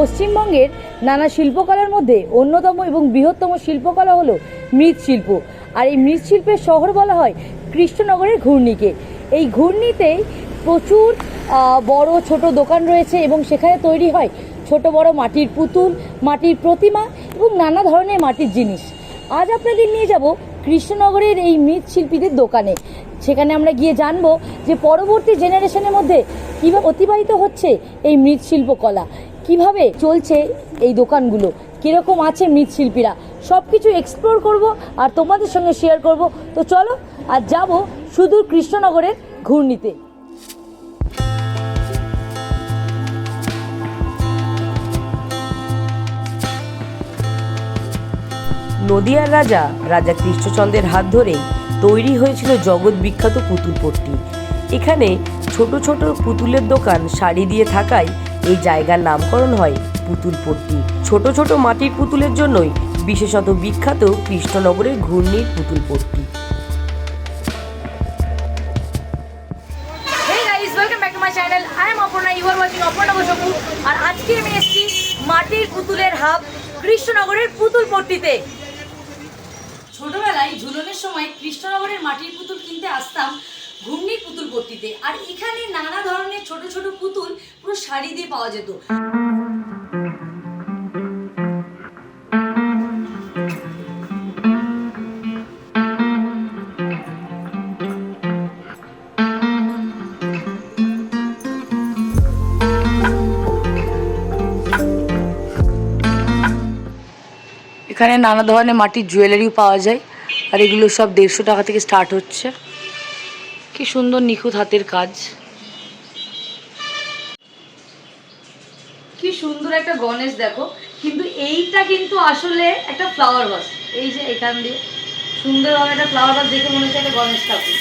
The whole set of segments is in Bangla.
পশ্চিমবঙ্গের নানা শিল্পকলার মধ্যে অন্যতম এবং বৃহত্তম শিল্পকলা হলো মৃৎশিল্প। আর এই মৃৎশিল্পের শহর বলা হয় কৃষ্ণনগরের ঘূর্ণিকে। এই ঘূর্ণিতেই প্রচুর বড় ছোট দোকান রয়েছে এবং সেখানে তৈরি হয় ছোট বড় মাটির পুতুল, মাটির প্রতিমা এবং নানা ধরনের মাটির জিনিস। আজ আপনাদের নিয়ে যাব কৃষ্ণনগরের এই মৃৎশিল্পীদের দোকানে। সেখানে আমরা গিয়ে জানব যে পরবর্তী জেনারেশনের মধ্যে কীভাবে অতিবাহিত হচ্ছে এই মৃৎশিল্প কলা কীভাবে চলছে এই দোকানগুলো? কীরকম আছে মৃৎশিল্পীরা? সব কিছু এক্সপ্লোর করব আর তোমাদের সঙ্গে শেয়ার করব। তো চলো আর যাব সুদূর কৃষ্ণনগরের ঘূর্ণিতে। নদিয়ার রাজা রাজা কৃষ্ণচন্দ্রের হাত ধরেই তৈরি হয়েছিল জগৎ বিখ্যাত পুতুল পট্টি। এখানে ছোট ছোট পুতুলের দোকান শাড়ি দিয়ে থাকায় এই জায়গার নামকরণ হয় পুতুল পট্টি ছোট ছোট মাটির পুতুলের জন্যই বিশেষত বিখ্যাত কৃষ্ণনগরের ঘূর্ণির পুতুল পট্টি Hey guys, welcome back to my channel. I am Aparna. You are watching Aparna Boshapu. আর আজকে আমি এসেছি মাটির পুতুলের হাব কৃষ্ণনগরের পুতুল পট্টিতে ছোটবেলায় ঝুলনের সময় কৃষ্ণনগরের মাটির পুতুল কিনতে আসতাম ঘুমনির পুতুল পট্টিতে। আর এখানে নানা ধরনের ছোট ছোট পুতুল পুরো শাড়ি দিয়ে পাওয়া যেত। এখানে নানা ধরনের মাটির জুয়েলারিও পাওয়া যায়। আর এগুলো সব দেড়শো টাকা থেকে স্টার্ট হচ্ছে। কি সুন্দর নিখুঁত হাতের কাজ। কি সুন্দর একটা গণেশ দেখো, কিন্তু এইটা কিন্তু আসলে একটা ফ্লাওয়ার বাস এই যে এখান দিয়ে সুন্দরভাবে একটা ফ্লাওয়ার বাস দেখে মনে হচ্ছে একটা গণেশ ঠাকুর।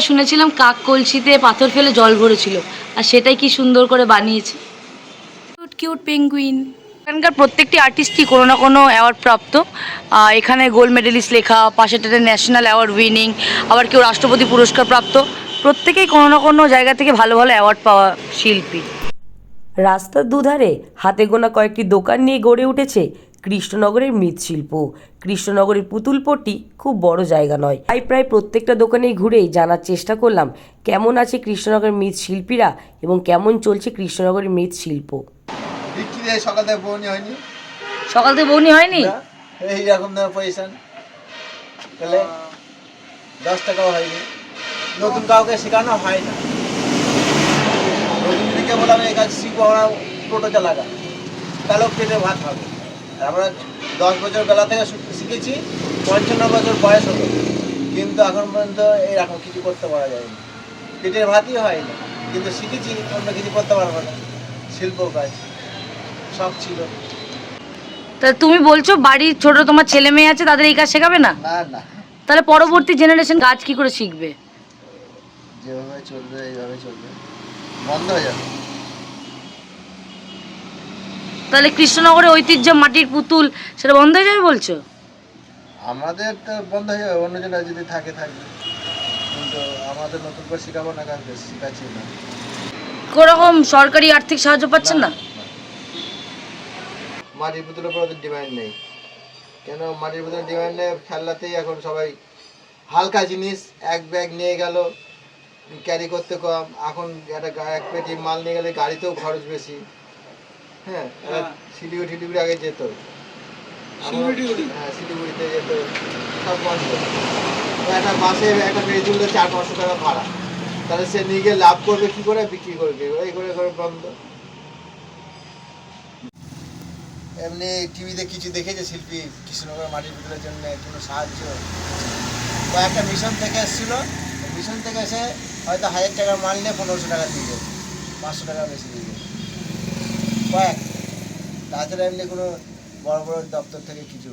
ছোটবেলায় শুনেছিলাম কাক কলসিতে পাথর ফেলে জল ভরেছিল। আর সেটাই কি সুন্দর করে বানিয়েছে। কিউট কিউট পেঙ্গুইন এখানকার প্রত্যেকটি আর্টিস্টই কোনো না কোনো অ্যাওয়ার্ড প্রাপ্ত। এখানে গোল্ড মেডেলিস্ট লেখা পাশেটাতে ন্যাশনাল অ্যাওয়ার্ড উইনিং আবার কেউ রাষ্ট্রপতি পুরস্কার প্রাপ্ত। প্রত্যেকেই কোনো না কোনো জায়গা থেকে ভালো ভালো অ্যাওয়ার্ড পাওয়া শিল্পী। রাস্তার দুধারে হাতে গোনা কয়েকটি দোকান নিয়ে গড়ে উঠেছে কৃষ্ণনগরের মৃৎশিল্প। কৃষ্ণনগরের পুতুল পট্টি খুব বড় জায়গা নয়। তাই প্রায় প্রত্যেকটা দোকানেই ঘুরেই জানার চেষ্টা করলাম কেমন আছে কৃষ্ণনগরের মৃৎশিল্পীরা এবং কেমন চলছে কৃষ্ণনগরের মৃৎশিল্প? সকাল থেকে বউনি হয়নি। সকাল থেকে বউনি হয়নি? না? এই রকম তাহলে দশ টাকাও হয়নি। নতুন কাউকে শেখানো হয় না। নতুন দিকে বলে আমি এই কাজ শিখব টোটো চালাকা তাহলেও পেটে ভাত হবে। আমরা দশ বছর বেলা থেকে শিখেছি পঞ্চান্ন বছর বয়স হলো। কিন্তু এখন পর্যন্ত এইরকম কিছু করতে পারা যায়নি। পেটের ভাতই হয় না কিন্তু শিখেছি অন্য কিছু করতে পারব না। শিল্প কাজ সব ছিল। তা তুমি বলছো বাড়ির ছোট তোমার ছেলে মেয়ে আছে তাদের এই কাজ শেখাবে না? না না। তাহলে পরবর্তী জেনারেশন কাজ কি করে শিখবে? যেভাবে চলবে এইভাবে চলবে। বন্ধ হয়ে যাবে। তাহলে কৃষ্ণনগরের ঐতিহ্য মাটির পুতুল সেটা বন্ধ হয়ে যাবে বলছো? আমাদের তো বন্ধ হয়ে যাবে অন্যজনে যদি থাকে থাকবে। কিন্তু আমাদের নতুন করে শেখাবো না কাউকে শেখাচ্ছি না। কোরকম সরকারি আর্থিক সাহায্য পাচ্ছেন না? মাটির পুতুলের উপর ডিমান্ড নেই। কেন মাটির পুতুলের ডিমান্ড নেই? খেলনাতেই এখন সবাই হালকা জিনিস এক ব্যাগ নিয়ে গেল ক্যারি করতে কম। এখন একটা এক পেটি মাল নিয়ে গেলে গাড়িতেও খরচ বেশি। হ্যাঁ শিলিগুড়ি টিলিগুড়ি আগে যেত। হ্যাঁ শিলিগুড়িতে যেত। সব বন্ধ একটা মাসে একটা চার পাঁচশো টাকা ভাড়া। তাহলে সে নিয়ে গিয়ে লাভ করবে কি করে? বিক্রি করবে। এই করে করে বন্ধ। এমনি টিভিতে কিছু দেখেছে শিল্পী কৃষ্ণনগর মাটির পুতুলের জন্য কোনো সাহায্য? কয়েকটা মিশন থেকে এসেছিল। মিশন থেকে এসে হয়তো হাজার টাকার মাল নিয়ে পনেরোশো টাকা দিয়ে পাঁচশো টাকা বেশি দিয়ে দেবে কয়েক তাছাড়া বড় বড় দপ্তর থেকে কিছু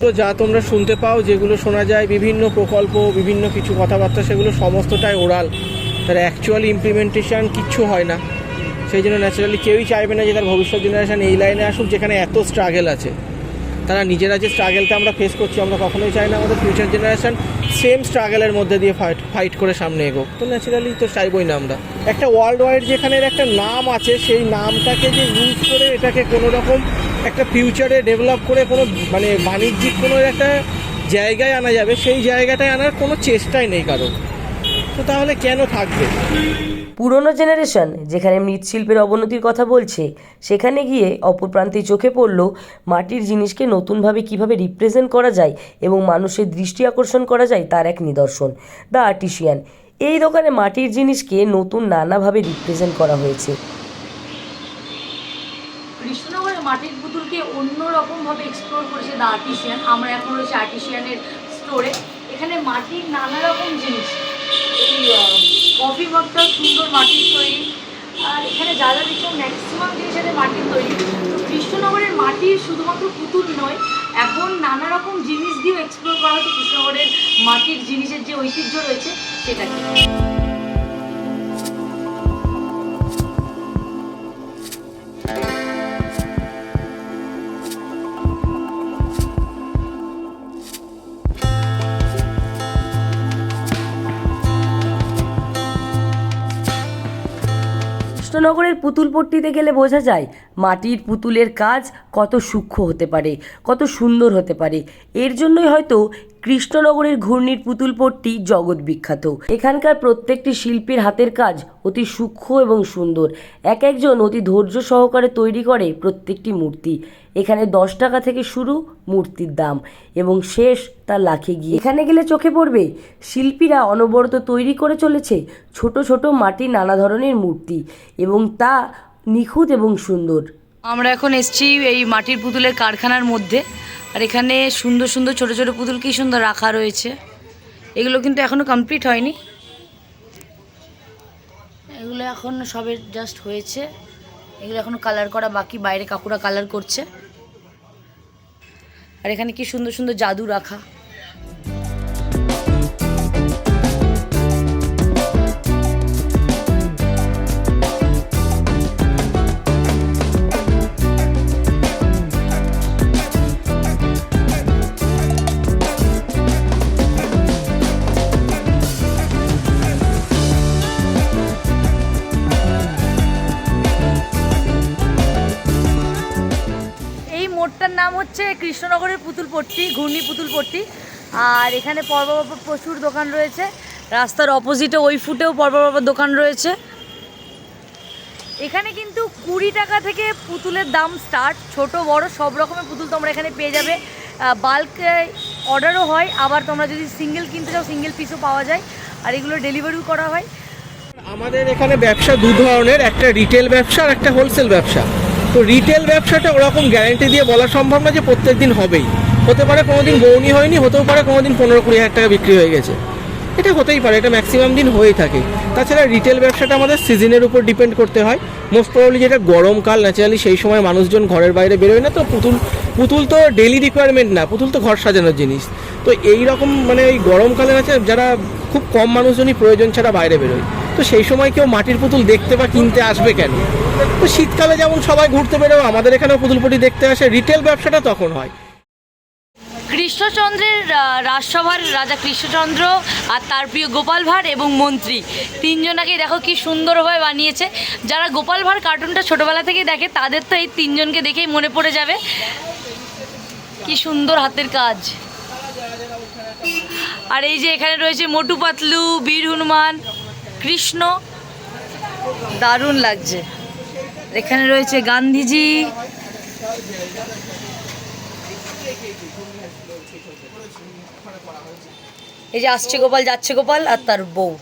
তো যা তোমরা শুনতে পাও, যেগুলো শোনা যায়, বিভিন্ন প্রকল্প, বিভিন্ন কিছু কথাবার্তা, সেগুলো সমস্তটাই ওরাল। তার অ্যাকচুয়ালি ইমপ্লিমেন্টেশন কিচ্ছু হয় না। সেই জন্য ন্যাচারালি কেউই চাইবে না যে তার ভবিষ্যৎ জেনারেশন এই লাইনে আসুক, যেখানে এত স্ট্রাগেল আছে। তারা নিজেরা যে স্ট্রাগেলটা আমরা ফেস করছি, আমরা কখনোই চাই না আমাদের ফিউচার জেনারেশন সেম স্ট্রাগলের মধ্যে দিয়ে ফাইট ফাইট করে সামনে এগোক। তো ন্যাচারালি তো চাইবই না আমরা। একটা ওয়ার্ল্ড ওয়াইড যেখানে একটা নাম আছে, সেই নামটাকে যে ইউজ করে এটাকে কোনো রকম একটা ফিউচারে ডেভেলপ করে কোনো মানে বাণিজ্যিক কোনো একটা জায়গায় আনা যাবে, সেই জায়গাটায় আনার কোনো চেষ্টাই নেই কারও তো তাহলে কেন থাকবে? পুরনো জেনারেশন যেখানে মৃৎশিল্পের অবনতির কথা বলছে, সেখানে গিয়ে অপর প্রান্তে চোখে পড়ল মাটির জিনিসকে নতুনভাবে কীভাবে রিপ্রেজেন্ট করা যায় এবং মানুষের দৃষ্টি আকর্ষণ করা যায় তার এক নিদর্শন দ্য আর্টিশিয়ান এই দোকানে মাটির জিনিসকে নতুন নানাভাবে রিপ্রেজেন্ট করা হয়েছে। কৃষ্ণনগরের মাটির পুতুলকে অন্য রকমভাবে এক্সপ্লোর করেছে দ্য আর্টিসিয়ান আমরা এখন রয়েছে আর্টিসিয়ানের স্টোরে এখানে মাটির নানা রকম জিনিস। এই কফি মগটা সুন্দর মাটির তৈরি। আর এখানে যা যা দেখছ ম্যাক্সিমাম জিনিস আছে মাটির তৈরি। তো কৃষ্ণনগরের মাটি শুধুমাত্র পুতুল নয়, এখন নানা রকম জিনিস দিয়েও এক্সপ্লোর করা হচ্ছে কৃষ্ণনগরের মাটির জিনিসের যে ঐতিহ্য রয়েছে সেটাকে কৃষ্ণনগরের পুতুল পট্টিতে গেলে বোঝা যায়, মাটির পুতুলের কাজ কত সূক্ষ্ম হতে পারে, কত সুন্দর হতে পারে। এর জন্যই হয়তো কৃষ্ণনগরের ঘূর্ণির পুতুল পট্টি জগৎ বিখ্যাত। এখানকার প্রত্যেকটি শিল্পীর হাতের কাজ অতি সূক্ষ্ম এবং সুন্দর। এক একজন অতি ধৈর্য সহকারে তৈরি করে প্রত্যেকটি মূর্তি। এখানে দশ টাকা থেকে শুরু মূর্তির দাম এবং শেষ তার লাখে গিয়ে। এখানে গেলে চোখে পড়বে, শিল্পীরা অনবরত তৈরি করে চলেছে ছোট ছোট মাটির নানা ধরনের মূর্তি এবং তা নিখুঁত এবং সুন্দর। আমরা এখন এসছি এই মাটির পুতুলের কারখানার মধ্যে। আর এখানে সুন্দর সুন্দর ছোট ছোট পুতুল কি সুন্দর রাখা রয়েছে। এগুলো কিন্তু এখনও কমপ্লিট হয়নি। এগুলো এখন সবে জাস্ট হয়েছে। এগুলো এখনও কালার করা বাকি, বাইরে কাকুরা কালার করছে। আর এখানে কি সুন্দর সুন্দর জাদু রাখা। কৃষ্ণনগরের পুতুল পট্টি ঘূর্ণি পুতুল পট্টি আর এখানে পরপর প্রচুর দোকান রয়েছে। রাস্তার অপোজিটে ওই ফুটেও পরপর দোকান রয়েছে। এখানে কিন্তু কুড়ি টাকা থেকে পুতুলের দাম স্টার্ট ছোট, বড়, সব রকমের পুতুল তোমরা এখানে পেয়ে যাবে। বাল্ক অর্ডারও হয়, আবার তোমরা যদি সিঙ্গেল কিনতে চাও সিঙ্গেল পিসও পাওয়া যায়। আর এগুলো ডেলিভারিও করা হয়। আমাদের এখানে ব্যবসা দু ধরনের, একটা রিটেল ব্যবসা আর একটা হোলসেল ব্যবসা। তো রিটেল ব্যবসাটা ওরকম গ্যারান্টি দিয়ে বলা সম্ভব না যে প্রত্যেক দিন হবেই। হতে পারে কোনো দিন বৌনি হয়নি, হতেও পারে কোনো দিন পনেরো কুড়ি হাজার টাকা বিক্রি হয়ে গেছে। এটা হতেই পারে, এটা ম্যাক্সিমাম দিন হয়েই থাকে। তাছাড়া রিটেল ব্যবসাটা আমাদের সিজনের উপর ডিপেন্ড করতে হয়। মোস্ট প্রবলি যেটা গরমকাল ন্যাচারালি সেই সময় মানুষজন ঘরের বাইরে বেরোয় না, তো পুতুল পুতুল তো ডেলি রিকোয়ারমেন্ট না, পুতুল তো ঘর সাজানোর জিনিস। তো এই রকম মানে এই গরমকালে আছে যারা খুব কম মানুষজনই প্রয়োজন ছাড়া বাইরে বেরোয়। তো সেই সময় কেউ মাটির পুতুল দেখতে বা কিনতে আসবে কেন? তো শীতকালে যেমন সবাই ঘুরতে বেরোবে আমাদের এখানেও পুতুলপটি দেখতে আসে। রিটেল ব্যবসাটা তখন হয়। কৃষ্ণচন্দ্রের রাজসভার রাজা কৃষ্ণচন্দ্র আর তার প্রিয় গোপাল ভাঁড় এবং মন্ত্রী। তিনজনাকে দেখো কি সুন্দরভাবে বানিয়েছে। যারা গোপাল ভাঁড় কার্টুনটা ছোটোবেলা থেকে দেখে, তাদের তো এই তিনজনকে দেখেই মনে পড়ে যাবে। কি সুন্দর হাতের কাজ। আর এই যে এখানে রয়েছে মোটু পাতলু, বীর হনুমান, কৃষ্ণ। দারুণ লাগছে। এখানে রয়েছে গান্ধীজি। এই যে আসছে গোপাল, যাচ্ছে গোপাল আর তার বউ।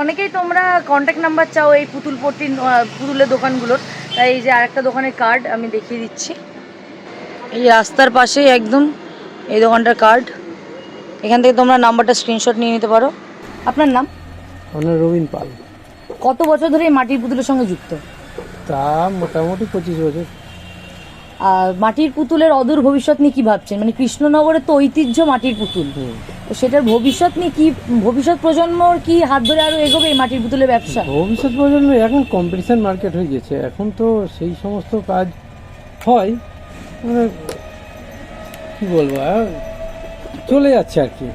অনেকেই তোমরা কন্ট্যাক্ট নাম্বার চাও এই পুতুল পট্টির পুতুলের দোকানগুলোর। তাই এই যে আরেকটা দোকানের কার্ড আমি দেখিয়ে দিচ্ছি। এই রাস্তার পাশেই একদম এই দোকানটার কার্ড এখান থেকে তোমরা নাম্বারটা স্ক্রিনশট নিয়ে নিতে পারো। আপনার নাম? আপনার রবীন পাল। কত বছর ধরে এই মাটির পুতুলের সঙ্গে যুক্ত? তা মোটামুটি পঁচিশ বছর। আর মাটির পুতুলের অদূর ভবিষ্যৎ নিয়ে কি ভাবছেন? মানে কৃষ্ণনগরের তো ঐতিহ্য মাটির পুতুল। তো সেটার ভবিষ্যৎ নিয়ে কি ভবিষ্যৎ প্রজন্মর কি হাত ধরে আরও এগোবে এই মাটির পুতুলের ব্যবসা? ভবিষ্যৎ প্রজন্ম এখন কম্পিটিশন মার্কেট হয়ে গেছে। এখন তো সেই সমস্ত কাজ হয়। মানে কি বলব চলে যাচ্ছে আর কি।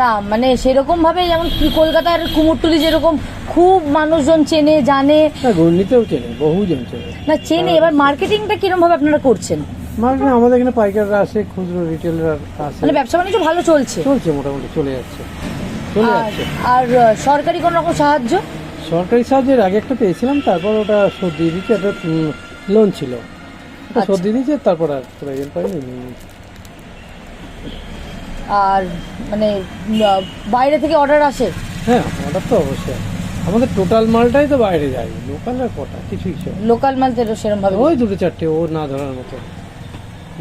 না মানে সেরকম ভাবে যেমন কলকাতার কুমোরটুলি যেরকম খুব মানুষজন চেনে জানে। না ঘূর্ণিতেও চেনে বহুজন চেনে। না চেনে। এবার মার্কেটিংটা কিরম ভাবে আপনারা করছেন? মার্কেটে আমাদের এখানে পাইকাররা আসে খুচরো রিটেলার আসে। মানে ব্যবসা বাণিজ্য ভালো চলছে? চলছে মোটামুটি চলে যাচ্ছে। চলে যাচ্ছে। আর সরকারি কোনো রকম সাহায্য? সরকারি সাহায্যের আগে একটা পেয়েছিলাম তারপর ওটা শোধ দিয়ে দিচ্ছে একটা লোন ছিল। দিয়ে দিচ্ছে তারপর আর প্রয়োজন নিইনি। আর মানে বাইরে থেকে অর্ডার আসে? হ্যাঁ অর্ডার তো অবশ্যই আমাদের টোটাল মালটাই তো বাইরে যায় লোকাল আর কটা কিছুই কিছু লোকাল মাল তো সেরকম ভাবে ওই দুটো চারটে ও না ধরার মতো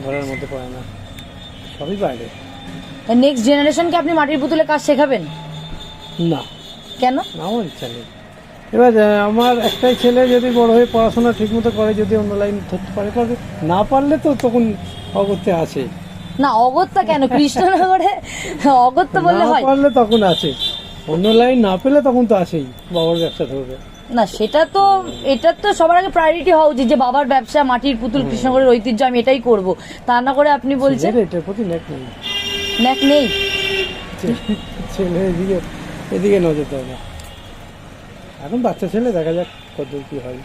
ধরার মধ্যে পড়ে না। সবই বাইরে। নেক্সট জেনারেশনকে আপনি মাটির পুতুলে কাজ শেখাবেন? না। কেন? আমার ইচ্ছা নেই। এবার আমার একটাই ছেলে যদি বড় হয়ে পড়াশোনা ঠিকমতো করে যদি অন্য লাইন ধরতে পারে পারবে না পারলে তো তখন অগত্যে আছে। না অগত্যা কেন? কৃষ্ণনগরে অগত্যা বললে হয়। পারলে তখন আছে। অন্য লাইন না পেলে তখন তো আছেই বাবার ব্যবসা ধরবে। না সেটা তো এটা তো সবার আগে প্রায়োরিটি হওয়া উচিত যে বাবার ব্যবসা মাটির পুতুল কৃষ্ণনগরের ঐতিহ্য আমি এটাই করব। তা না করে আপনি বলছেন? এটার প্রতি ন্যাক নেই। ন্যাক নেই? ছেলে- ছেলে এদিকে এদিকে নজর দেয় না। এখন বাচ্চা ছেলে দেখা যাক কত কি হয়।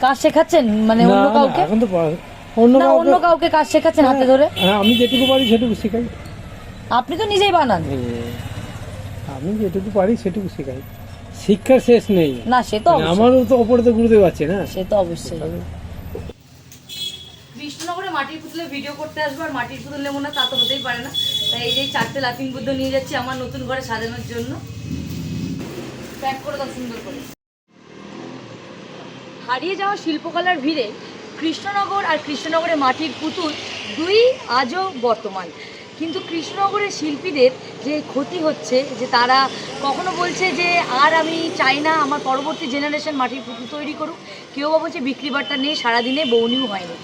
কাজ শেখাচ্ছেন? মানে অন্য না, কাউকে? এখন তো পড়া- অন্য না অন্য কাউকে কাউকে কাজ শেখাচ্ছেন হাতে ধরে? হ্যাঁ আমি যেটুকু পারি সেটুকু শেখাই। আপনি তো নিজেই বানান। আমি যেটুকু পারি সেটুকু শেখাই। শিক্ষার শেষ নেই। না সে তো মানে অবশ্যই। আমারও তো ওপরে তো গুরুদেব আছে না? সে তো অবশ্যই। কৃষ্ণনগরে মাটির পুতুলের ভিডিও করতে আসব আর মাটির পুতুল মনে না তা তো হতেই পারে না। তাই এই যে চারটে লাফিং বুদ্ধ নিয়ে যাচ্ছি আমার নতুন ঘরে সাজানোর জন্য। হারিয়ে যাওয়া শিল্পকলার ভিড়ে কৃষ্ণনগর আর কৃষ্ণনগরের মাটির পুতুল দুই আজও বর্তমান। কিন্তু কৃষ্ণনগরের শিল্পীদের যে ক্ষতি হচ্ছে, যে তারা কখনো বলছে যে আর আমি চাই না আমার পরবর্তী জেনারেশন মাটির পুতুল তৈরি করুক, কেউ বা বলছে বিক্রি বার্তা নেই, সারাদিনে বৌনিও হয়নি।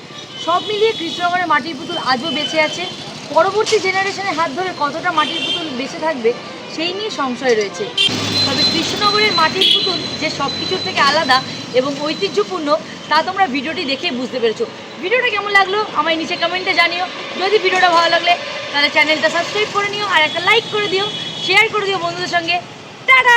সব মিলিয়ে কৃষ্ণনগরের মাটির পুতুল আজও বেঁচে আছে। পরবর্তী জেনারেশনের হাত ধরে কতটা মাটির পুতুল বেঁচে থাকবে, সেই নিয়ে সংশয় রয়েছে। তবে কৃষ্ণনগরের মাটির পুতুল যে সব কিছুর থেকে আলাদা এবং ঐতিহ্যপূর্ণ, তা তোমরা ভিডিওটি দেখে বুঝতে পেরেছ। ভিডিওটা কেমন লাগল আমায় নিচে কমেন্টে জানিও। যদি ভিডিওটা ভালো লাগলে, তাহলে চ্যানেলটা সাবস্ক্রাইব করে নিও আর একটা লাইক করে দিও শেয়ার করে দিও বন্ধুদের সঙ্গে। টাটা!